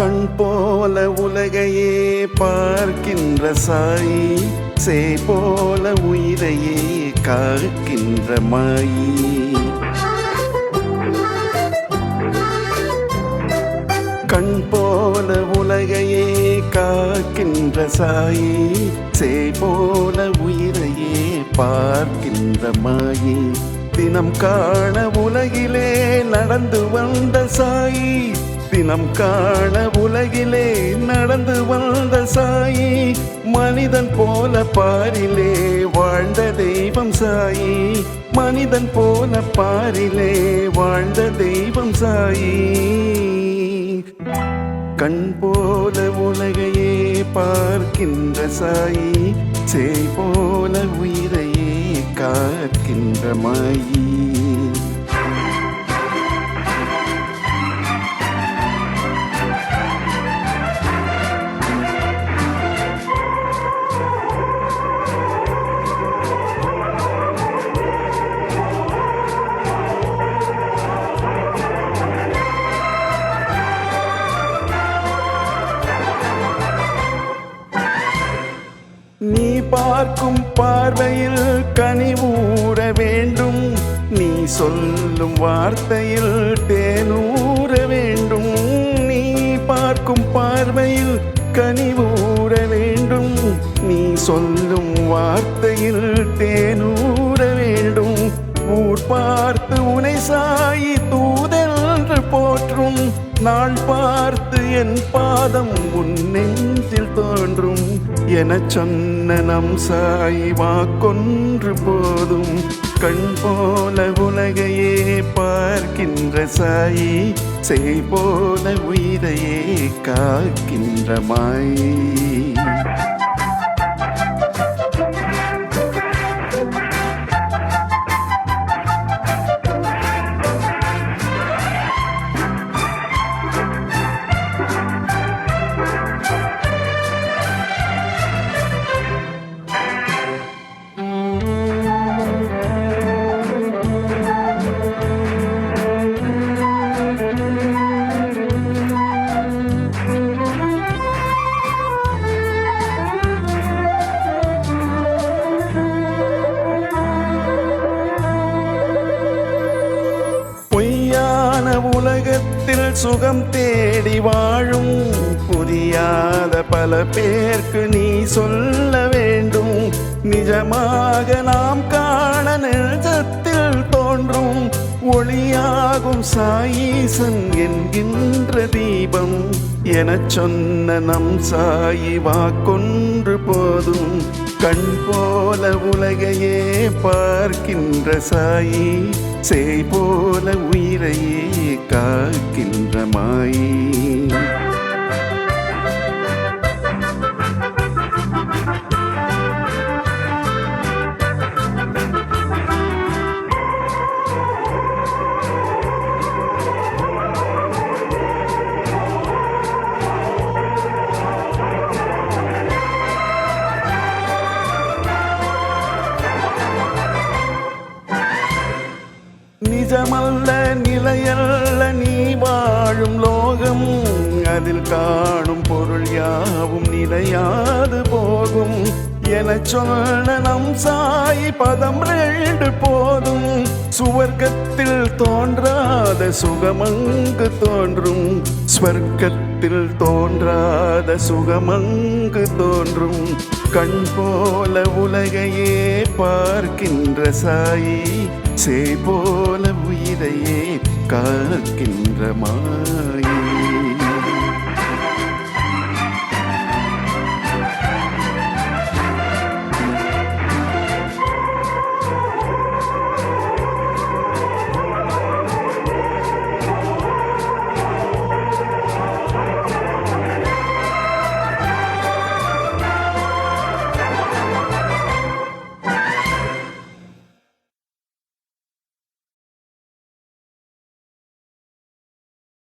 கண் போல உலகையே பார்க்கின்ற சாயி சே போல உயிரையே காக்கின்ற மாயி. கண் போல உலகையே காக்கின்ற சாயி சே போல உயிரையே பார்க்கின்ற மாயி. தினம் காண உலகிலே நடந்து வந்த சாயி தினம் காண உலகிலே நடந்து வந்த சாயி மனிதன் போல பாரிலே வாழ்ந்த தெய்வம் சாயி. மனிதன் போல பாரிலே வாழ்ந்த தெய்வம் சாயி. கண் போல உலகையே பார்க்கின்ற சாயி செய் போல உயிரையே காக்கின்ற மாயி. நீ பார்க்கும் பார்வையில் கனிவூற வேண்டும். நீ சொல்லும் வார்த்தையில் தேனூற வேண்டும். நீ பார்க்கும் பார்வையில் கனிவூற வேண்டும். நீ சொல்லும் வார்த்தையில் தேனூற வேண்டும். ஊர் பார்த்து உனை சாயி தூதென்று போற்றும். நாள் பார்த்து என் பாதம் உன் நெஞ்சில் தோன்றும் என சொன்ன நம் சாய்வா கொன்று போதும். கண் போல உலகையே பார்க்கின்ற சாயி செய் போல உயிரையே காக்கின்ற மாயி. உலகத்தில் சுகம் தேடி வாழும் புரியாத பல பேர்க்கு நீ சொல்ல வேண்டும். நிஜமாக நாம் காண நெஞ்சத்தில் தோன்றும் ஒளியாகும் சாயீசன் என்கின்ற தீபம் எனச் சொன்ன நம் சாயி வாக்கொன்று போதும். கண் போல உலகையே பார்க்கின்ற சாயி செய் போல உயிரையே காக்கின்ற மாயி. நிஜமல்ல நிலையல்ல நீ வாழும் லோகம். அதில் காணும் பொருள் யாவும் நிலையாது போகும். என சொன்ன நம் சாய் பதம் ரெண்டு போதும். சுவர்க்கத்தில் தோன்றாத சுகமங்கு தோன்றும். ஸ்வர்க்கத்தில் தோன்றாத சுகமங்கு தோன்றும். கண் போல உலகையே பார்க்கின்ற சாயி சே போல உயிரையே காக்கின்ற மாயி.